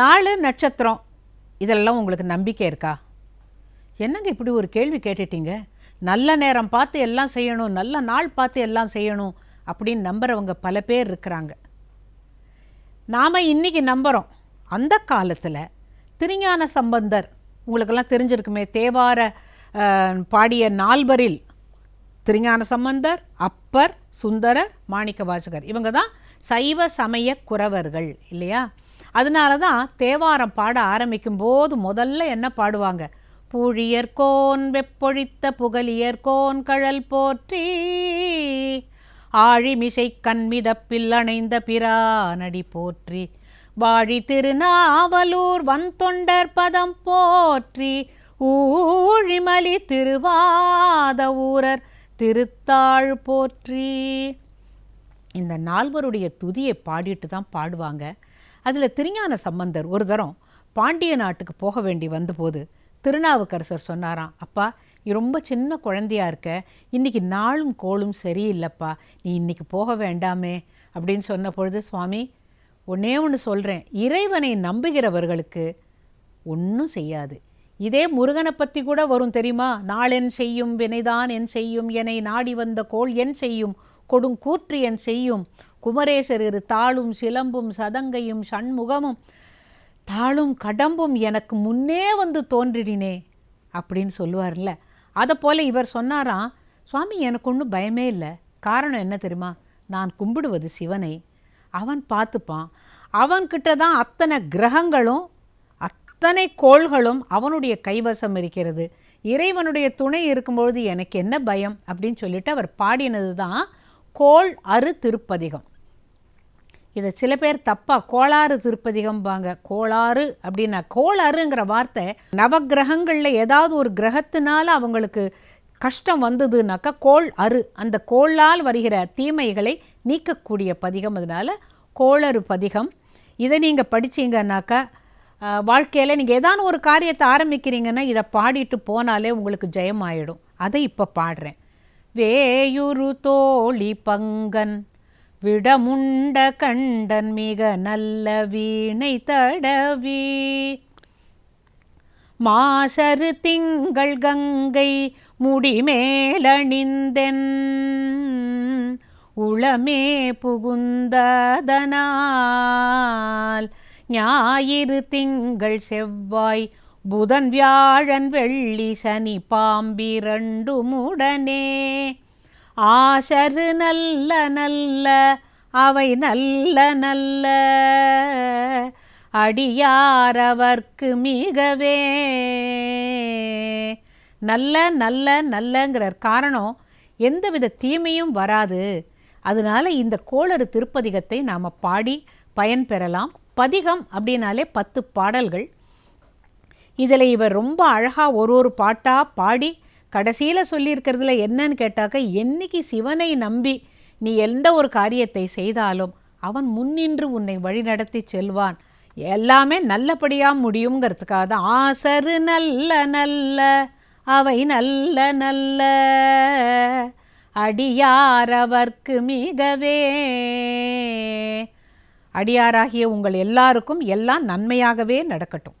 நாலு நட்சத்திரம். இதெல்லாம் உங்களுக்கு நம்பிக்கை இருக்கா? என்னங்க இப்படி ஒரு கேள்வி கேட்டுட்டீங்க? நல்ல நேரம் பார்த்து எல்லாம் செய்யணும் நல்ல நாள் பார்த்து எல்லாம் செய்யணும் அப்படின்னு நம்புகிறவங்க பல பேர் இருக்கிறாங்க. நாம் இன்னைக்கு நம்புகிறோம் அந்த காலத்தில் திருஞான சம்பந்தர் உங்களுக்கெல்லாம் தெரிஞ்சிருக்குமே தேவார பாடிய நால்வரில் திருஞான சம்பந்தர் அப்பர் சுந்தரர் மாணிக்க வாசகர் இவங்க தான் சைவ சமய குறவர்கள் இல்லையா? அதனால தான் தேவாரம் பாட ஆரம்பிக்கும் போது முதல்ல என்ன பாடுவாங்க? பூழியர்கோன் வெப்பொழித்த புகழியர்கோன் கழல் போற்றி ஆழிமிசை கண்மிதப்பில் அணைந்த பிரானடி போற்றி வாழி திருநாவலூர் வந்தொண்டர் பதம் போற்றி ஊழிமலி திருவாத ஊரர் திருத்தாள் போற்றி. இந்த நால்வருடைய துதியை பாடிட்டு தான் பாடுவாங்க. அதில் திருஞான சம்பந்தர் ஒரு தரம் பாண்டிய நாட்டுக்கு போக வேண்டி வந்தபோது திருநாவுக்கரசர் சொன்னாராம் அப்பா நீ ரொம்ப சின்ன குழந்தையா இருக்க. இன்னைக்கு நாளும் கோளும் சரியில்லைப்பா. நீ இன்னைக்கு போக வேண்டாமே. அப்படின்னு சொன்ன பொழுது சுவாமி ஒன்னே ஒன்று சொல்கிறேன் இறைவனை நம்புகிறவர்களுக்கு ஒன்றும் செய்யாது. இதே முருகனை பற்றி கூட வரும் தெரியுமா? நாளென் செய்யும் வினைதான் என் செய்யும் என்னை நாடி வந்த கோள் என் செய்யும் கொடுங்கூற்று என் செய்யும். குமரேசர் இரு தாளும் சிலம்பும் சதங்கையும் சண்முகமும் தாளும் கடம்பும் எனக்கு முன்னே வந்து தோன்றிடினே அப்படின்னு சொல்லுவார்ல. அதை போல் இவர் சொன்னாராம் சுவாமி எனக்கு ஒன்றும் பயமே இல்லை. காரணம் என்ன தெரியுமா? நான் கும்பிடுவது சிவனை. அவன் பார்த்துப்பான். அவன்கிட்ட தான் அத்தனை கிரகங்களும் அத்தனை கோள்களும் அவனுடைய கைவசம் இருக்கிறது. இறைவனுடைய துணை இருக்கும்பொழுது எனக்கு என்ன பயம்? அப்படின்னு சொல்லிட்டு அவர் பாடினது தான் கோள் அரு திருப்பதிகம். இதை சில பேர் தப்பாக கோளாறு திருப்பதிகம்பாங்க. கோளாறு அப்படின்னா கோளாறுங்கிற வார்த்தை நவக்கிரகங்களில் ஏதாவது ஒரு கிரகத்தினால அவங்களுக்கு கஷ்டம் வந்ததுனாக்கா கோள் அரு அந்த கோளால் வருகிற தீமைகளை நீக்கக்கூடிய பதிகம் அதனால் கோளறு பதிகம். இதை நீங்கள் படிச்சீங்கன்னாக்கா வாழ்க்கையில் நீங்கள் ஏதாவது ஒரு காரியத்தை ஆரம்பிக்கிறீங்கன்னா இதை பாடிட்டு போனாலே உங்களுக்கு ஜெயமாயிடும். அதை இப்போ பாடுறேன். வேயுரு தோழி பங்கன் விடமுண்ட கண்டன் மிக நல்ல வீணை தடவி. மாசரு திங்கள் கங்கை முடிமேலணிந்தென். உளமே புகுந்ததனால் ஞாயிறு திங்கள் செவ்வாய் புதன் வியாழன் வெள்ளி சனி பாம்பிரண்டுமுடனே. ஆஷரு நல்ல நல்ல அவை நல்ல நல்ல. அடியாரவர்க்கு மிகவே. நல்ல நல்ல நல்லங்கிறார் காரணம் எந்தவித தீமையும் வராது. அதனால இந்த கோளறு திருப்பதிகத்தை நாம் பாடி பயன் பெறலாம். பதிகம் அப்படின்னாலே பத்து பாடல்கள். இதில் இவர் ரொம்ப அழகாக ஒரு ஒரு பாட்டாக பாடி கடைசியில் சொல்லியிருக்கிறதுல என்னன்னு கேட்டாக்க என்னைக்கு சிவனை நம்பி நீ எந்த ஒரு காரியத்தை செய்தாலும் அவன் முன்னின்று உன்னை வழிநடத்தி செல்வான். எல்லாமே நல்லபடியாக முடியுங்கிறதுக்காக தான். ஆசரு நல்ல நல்ல அவை நல்ல நல்ல அடியாரவர்க்கு மிகவே. அடியாராகிய உங்கள் எல்லாருக்கும் எல்லாம் நன்மையாகவே நடக்கட்டும்.